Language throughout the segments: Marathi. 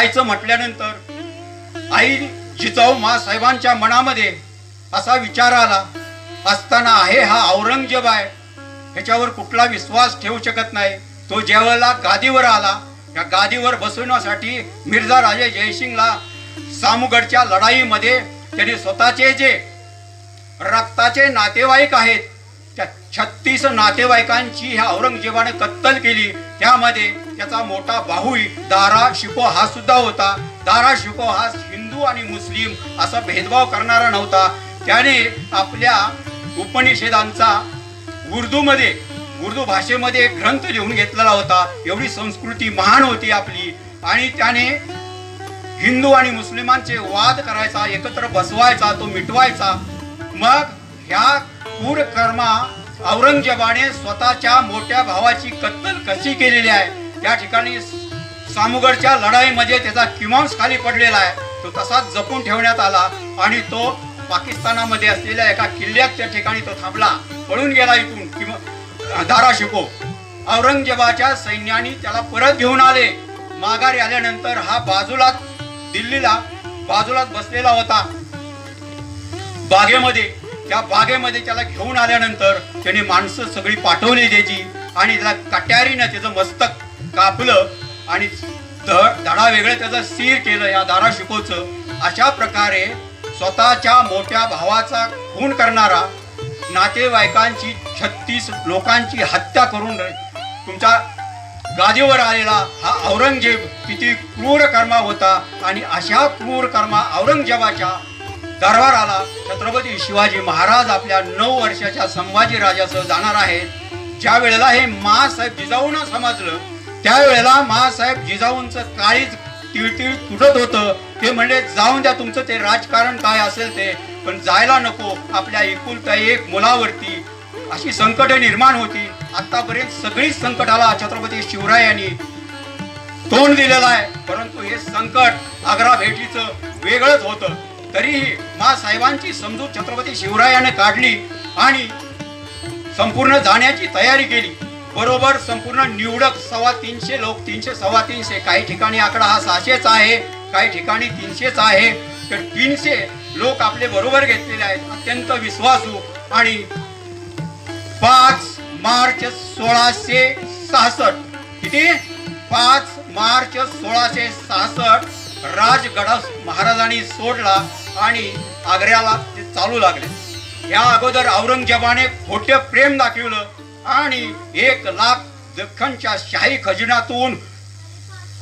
जायचं म्हटल्यानंतर आई जिजाऊ साहेबांच्या मनामध्ये असा विचार आला असताना आहे हा औरंगजेब आहे. ह्याच्यावर कुठला विश्वास ठेवू शकत नाही. तो ज्यावेळेला गादीवर आला या गादीवर बसवण्यासाठी मिर्झा राजे जयसिंगला सामुगडच्या लढाईमध्ये त्यांनी स्वतःचे जे रक्ताचे नातेवाईक आहेत त्या छत्तीस नातेवाईकांची ह्या औरंगजेबाने कत्तल केली. त्यामध्ये त्याचा मोठा भाऊही दारा शिको हा सुद्धा होता. दारा शिको हा हिंदू आणि मुस्लिम असा भेदभाव करणारा नव्हता. त्याने आपल्या उपनिषेदांचा उर्दूमध्ये उर्दू भाषेमध्ये एक ग्रंथ लिहून घेतलेला होता. एवढी संस्कृती महान होती आपली. आणि त्याने हिंदू आणि मुस्लिमांचे वाद करायचा एकत्र बसवायचा तो मिटवायचा. मग ह्या क्रूर कर्मा औरंगजेबाने स्वतःच्या मोठ्या भावाची कत्तल कशी केलेली आहे? त्या ठिकाणी सामुगडच्या लढाईमध्ये त्याचा किमांस खाली पडलेला आहे. तो तसाच जपून ठेवण्यात आला आणि तो पाकिस्तानामध्ये असलेल्या एका किल्ल्यात त्या ठिकाणी तो थांबला. पळून गेला इथून. किंवा धाराशिको औरंगजेबाच्या सैन्याने त्याला परत घेऊन आले. माघारी आल्यानंतर हा बाजूला दिल्लीला बाजूलाच बसलेला होता. बागेमध्ये त्या बागेमध्ये त्याला घेऊन आल्यानंतर त्याने माणसं सगळी पाठवली त्याची आणि त्याला कट्यारीनं त्याचं मस्तक कापलं आणि ध- धडा वेगळं त्याचं सीर केलं या दारा शिकोचं अशा प्रकारे स्वतःच्या मोठ्या भावाचा खून करणारा नातेवाईकांची छत्तीस लोकांची हत्या करून तुमच्या गादीवर आलेला हा औरंगजेब किती क्रूर कर्मा होता आणि अशा क्रूर कर्मा औरंगजेबाच्या दरबाराला छत्रपती शिवाजी महाराज आपल्या नऊ वर्षाच्या संभाजी राजासह जाणार आहेत. ज्या वेळेला हे मासाहेब जिजाऊन समजलं त्यावेळेला महासाहेब जिजाऊंचं काळीच तिळतिळ तुटत होतं. ते म्हणजे जाऊन द्या तुमचं ते राजकारण काय असेल ते पण जायला नको आपल्या एकुलता एक मुलावरती. अशी संकट निर्माण होती. आतापर्यंत सगळीच संकटाला छत्रपती शिवरायांनी तोंड दिलेलं आहे. परंतु हे संकट आग्रा भेटीचं वेगळंच होतं. तरीही मासाहेबांची समजूत छत्रपती शिवरायाने काढली आणि संपूर्ण जाण्याची तयारी केली. बरोबर संपूर्ण निवडक सव्वा तीनशे लोक तीनशे सव्वा तीनशे. काही ठिकाणी आकडा हा सहाशेच आहे काही ठिकाणी तीनशेच आहे. तर तीनशे लोक आपले बरोबर घेतलेले आहेत अत्यंत विश्वासू. आणि पाच मार्च सोळाशे सहासष्ट. किती? पाच मार्च सोळाशे सहासष्ट. राजगडा महाराजांनी सोडला आणि आग्र्याला ते चालू लागले. या अगोदर औरंगजेबाने खोटे प्रेम दाखवलं. आणि एक लाख दख्खनच्या शाही खजिनातून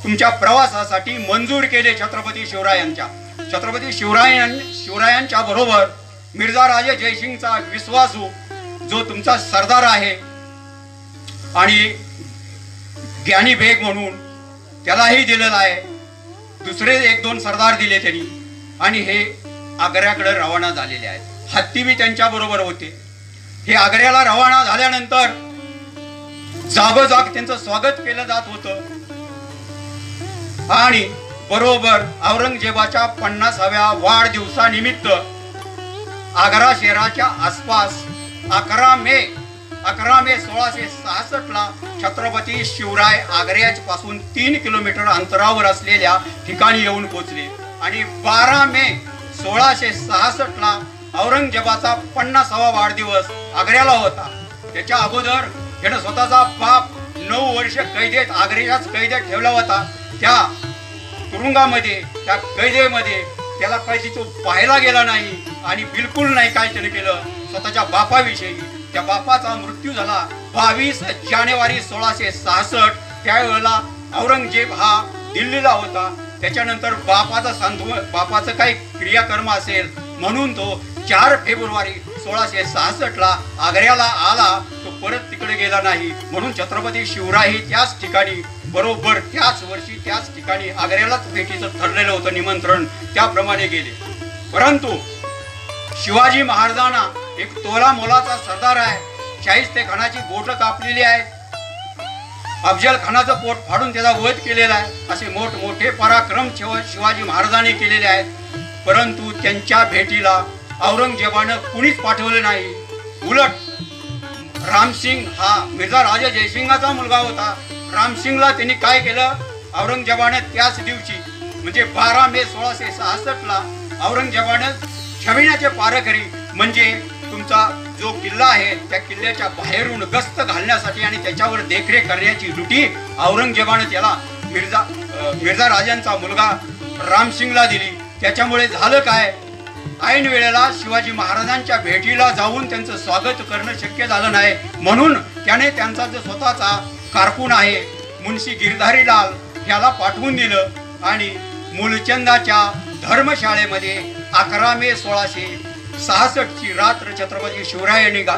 तुमच्या प्रवासासाठी मंजूर केले छत्रपती शिवरायांच्या. छत्रपती शिवरायां शिवरायांच्या बरोबर मिर्झा राजे जयसिंगचा विश्वासू जो तुमचा सरदार आहे आणि ज्ञानी बेग म्हणून त्यालाही दिलेला आहे. दुसरे एक दोन सरदार दिले त्यांनी आणि हे आग्र्याकडे रवाना झालेले आहेत. हत्ती बी त्यांच्या बरोबर होते. हे आग्र्याला रवाना झाल्यानंतर जागोजाग त्यांचं स्वागत केलं जात होतं. आणि बरोबर औरंगजेबाच्या पन्नासाव्या वाढदिवसानिमित्त आग्रा शहराच्या आसपास अकरा मे अकरा मे सोळाशे सहासष्ट ला छत्रपती शिवराय आग्र्याच पासून तीन किलोमीटर अंतरावर असलेल्या ठिकाणी येऊन पोचले आणि बारा मे सोळाशे सहासष्ट ला औरंगजेबाचा पन्नासावा वाढदिवस आग्र्याला होता. त्याच्या अगोदर त्यानं स्वतःचा बाप नऊ वर्ष कैदेत आग्र्याच्याच कैदेत ठेवला होता. त्या तुरुंगामध्ये त्या कैदेमध्ये त्याला काही तो पाहायला गेला नाही आणि बिलकुल नाही काय त्याने केलं. स्वतःच्या बापाविषयी. त्या बापाचा मृत्यू झाला बावीस जानेवारी सोळाशे सहासष्ट. त्यावेळेला औरंगजेब हा दिल्लीला होता. त्याच्यानंतर बापाचा सांत्व बापाचं काही क्रियाकर्म असेल म्हणून तो चार फेब्रुवारी सोळाशे सहासष्ट ला आग्र्याला आला तो परत तिकडे गेला नाही. म्हणून छत्रपती शिवराय त्याच ठिकाणी बरोबर त्याच वर्षी त्याच ठिकाणी आग्र्यालाच भेटीचं ठरलेलं होतं निमंत्रण त्याप्रमाणे गेले. परंतु शिवाजी महाराजांना एक तोला मोलाचा सरदार आहे. शाहिस्ते खानाची बोट कापलेली आहेत. अफजल खानाचं पोट फाडून त्याचा वध केलेला आहे. असे मोठमोठे पराक्रम शिवाजी महाराजांनी केलेले आहेत. परंतु त्यांच्या भेटीला औरंगजेबानं कुणीच पाठवले नाही. उलट रामसिंग हा मिर्झा राजा जयसिंगाचा मुलगा होता. रामसिंगला त्यांनी काय केलं? औरंगजेबाने त्याच दिवशी म्हणजे बारा मे सोळाशे सहासष्ट ला औरंगजेबानं छविण्याचे पारखरी म्हणजे तुमचा जो किल्ला आहे त्या किल्ल्याच्या बाहेरून गस्त घालण्यासाठी आणि त्याच्यावर देखरेख करण्याची ड्युटी औरंगजेबानं त्याला मिर्झा मिर्झा राजांचा मुलगा रामसिंगला दिली. त्याच्यामुळे झालं काय? ऐन वेळेला शिवाजी महाराजांच्या भेटीला जाऊन त्यांचं स्वागत करणं शक्य झालं नाही. म्हणून त्याने त्यांचा जो स्वतःचा कारकून आहे मुन्शी गिरधारीलाल ह्याला पाठवून दिलं आणि मूलचंदाच्या धर्मशाळेमध्ये अकरा मे सोळाशे सहासष्ट ची रात्र छत्रपती शिवरायांनी गा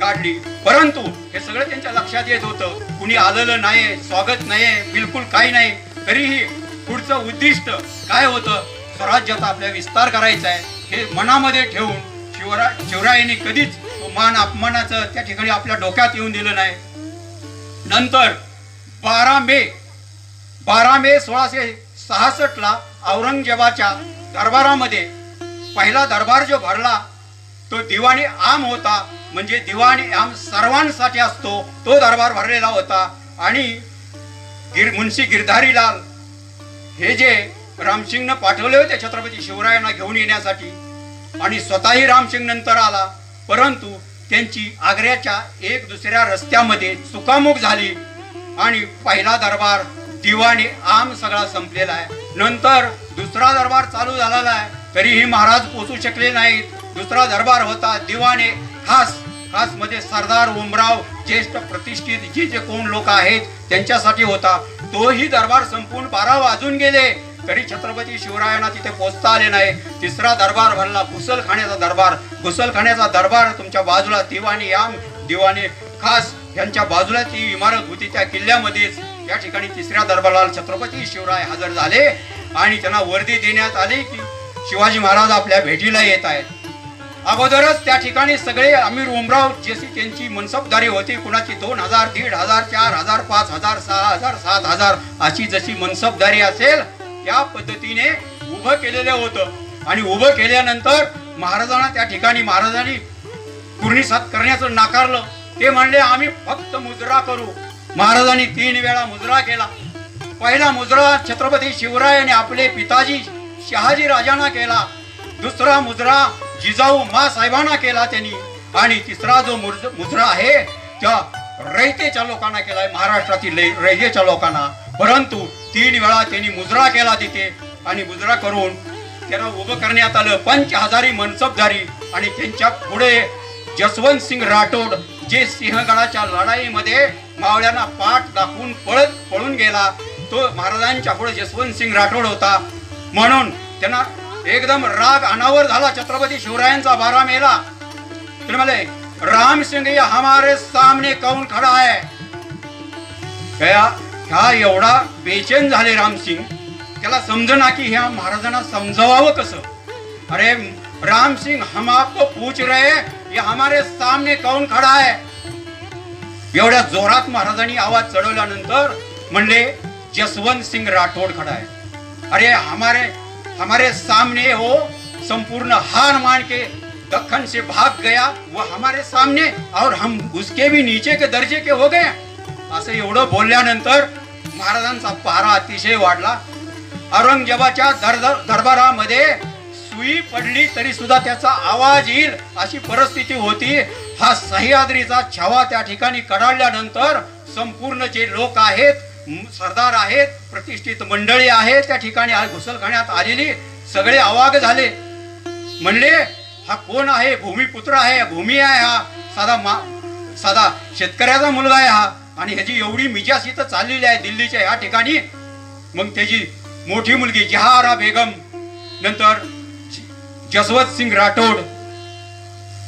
काढली. परंतु हे सगळं त्यांच्या लक्षात येत होतं. कुणी आलेलं नाही स्वागत नाही बिलकुल काही नाही. तरीही पुढचं उद्दिष्ट काय होतं स्वराज्याचा आपल्या विस्तार करायचा आहे. हे मनामध्ये ठेवून शिवरा शिवरायांनी कधीच मान अपमानाचं त्या ठिकाणी आपल्या डोक्यात येऊन दिलं नाही. नंतर बारा मे बारा मे सोळाशे सहासष्ट ला औरंगजेबाच्या दरबारामध्ये पहिला दरबार जो भरला तो दिवाणी आम होता. म्हणजे दिवाणी आम सर्वांसाठी असतो तो दरबार भरलेला होता. आणि गिर मुन्शी गिरधारीलाल हे जे रामसिंगनं पाठवले होते छत्रपती शिवरायांना घेऊन येण्यासाठी आणि स्वतःही रामसिंग नंतर आला. परंतु त्यांची आग्र्याच्या एक दुसऱ्या रस्त्यामध्ये चुकामुक झाली. आणि पहिला दरबार दिवाणी आम सगळा संपलेला आहे. नंतर दुसरा दरबार चालू झालेला आहे. तरीही महाराज पोचू शकले नाहीत. दुसरा दरबार होता दिवाणे खास. खासमध्ये सरदार उमराव ज्येष्ठ प्रतिष्ठित जे जे कोण लोक आहेत त्यांच्यासाठी होता. तोही दरबार संपून बारा वाजून गेले. तरी छत्रपती शिवरायांना तिथे पोचता आले नाही. तिसरा दरबार भरला घुसलखाण्याचा दरबार. घुसलखाण्याचा दरबार तुमच्या बाजूला दिवाणी याम दिवाणी खास यांच्या बाजूला ती इमारत होती त्या किल्ल्यामध्येच. या ठिकाणी तिसऱ्या दरबाराला छत्रपती शिवराय हजर झाले आणि त्यांना वर्दी देण्यात आली की शिवाजी महाराज आपल्या भेटीला येत आहेत. अगोदरच त्या ठिकाणी सगळे अमीर उमराव जशी त्यांची मनसबदारी होती. कुणाची दोन हजार दीड हजार चार हजार पाच हजार सहा हजार सात हजार अशी जशी मनसबदारी असेल त्या पद्धतीने उभं केलेलं होतं. आणि उभं केल्यानंतर महाराजांना त्या ठिकाणी महाराजांनी पूर्णिसात करण्याचं नाकारलं. ते म्हणले आम्ही फक्त मुजरा करू. महाराजांनी तीन वेळा मुजरा केला. पहिला मुजरा छत्रपती शिवरायाने आपले पिताजी शहाजी राजांना केला. दुसरा मुजरा जिजाऊ मा साहेबांना केला त्यांनी. आणि तिसरा जो मुजरा आहे त्या रयतेच्या लोकांना केलाय महाराष्ट्रातील लै- रयतेच्या लोकांना. परंतु तीन वेळा त्यांनी मुजरा केला तिथे आणि मुजरा करून त्यांना उभं करण्यात आलं. पंच हजारी मनसबदारी आणि त्यांच्या पुढे जसवंत सिंग राठोड जे सिंहगडाच्या लढाईमध्ये मावळ्यांना पाठ दाखवून पळत पळून गेला. तो महाराजांच्या पुढे जसवंत सिंग राठोड होता. म्हणून त्यांना एकदम राग अनावर झाला. छत्रपती शिवरायांचा बारा मेला. तर म्हणाले राम सिंग हमारे सामने कौन खड़ा है? गया हा एवढा बेचैन झाले रामसिंग त्याला समजना की ह्या महाराजांना समजवावं कसं? अरे राम सिंह हम आपको पूछ रहे ये हमारे सामने कौन खड़ा है? एवढ्या जोरात महाराजांनी आवाज चढवल्यानंतर म्हणले जसवंत सिंग राठोड खड़ा आहे. अरे हमारे हमारे सामने हो संपूर्ण हार मान के दखन से भाग गया वो हमारे सामने और हम उसके भी नीचे के दर्जे के हो गए असं एवढं बोलल्यानंतर महाराजांचा पारा अतिशय वाढला. औरंगजेबाच्या दरबारामध्ये सुई पडली तरी सुद्धा त्याचा आवाज येईल अशी परिस्थिती होती. हा सह्याद्रीचा छावा त्या ठिकाणी कडाळल्यानंतर संपूर्ण जे लोक आहेत सरदार आहेत प्रतिष्ठित मंडळी आहेत त्या ठिकाणी घुसलखाण्यात आलेली सगळे अवाग झाले. म्हणले हा कोण आहे? भूमिपुत्र आहे भूमी आहे हा. साधा मा साधा शेतकऱ्याचा मुलगा आहे हा. आणि ह्याची एवढी मिजास इथं चाललेली आहे दिल्लीच्या ह्या ठिकाणी. मग त्याची मोठी मुलगी जहारा बेगम नंतर ज- जसवंत सिंग राठोड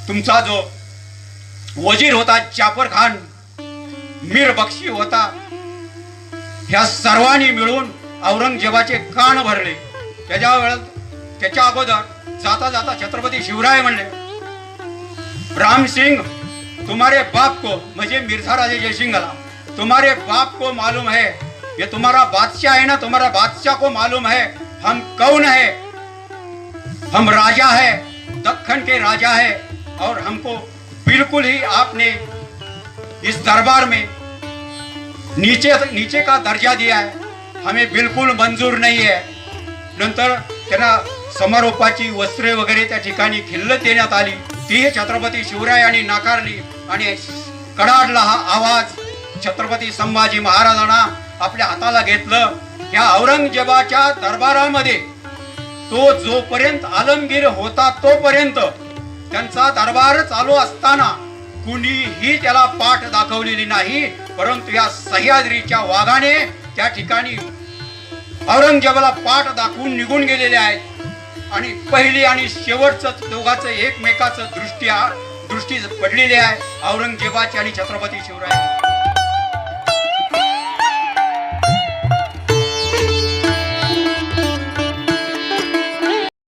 तुमचा जो वजीर होता जाफर खान मीर बक्षी होता ह्या सर्वांनी मिळून औरंगजेबाचे कान भरले. त्याच्या वेळेत त्याच्या अगोदर जाता जाता छत्रपती शिवराय म्हणले. रामसिंग तुम्हारे बाप को म्हणजे मिर्झा राजे जयसिंगला तुम्हारे बाप को मालूम है ये तुम्हारा बादशाह है ना तुम्हारा बादशाह को मालूम है हम कौन है? हम राजा है दक्खन के राजा है और हमको बिल्कुल ही आपने इस दरबार में नीचे नीचे का दर्जा दिया है। हमें बिल्कुल मंजूर नहीं है। नंतर त्यांना समारोपाची वस्त्रे वगैरे त्या ठिकाणी खिल्लत देण्यात आली। ती छत्रपती शिवरायांनी नाकारली. आणि कडाडला हा आवाज छत्रपती संभाजी महाराजांना आपल्या हाताला घेतलं. या औरंगजेबाच्या दरबारामध्ये तो जोपर्यंत आलमगीर होता तोपर्यंत त्यांचा दरबार चालू असताना कुणीही त्याला पाठ दाखवलेली नाही. परंतु या सह्याद्रीच्या वाघाने त्या ठिकाणी औरंगजेबाला पाठ दाखवून निघून गेलेले आहेत. आणि पहिली आणि शेवटचं दोघाचं एकमेकाचं दृष्ट्या दृष्टी पडलेली आहे. औरंगजेबाची आणि छत्रपती शिवराय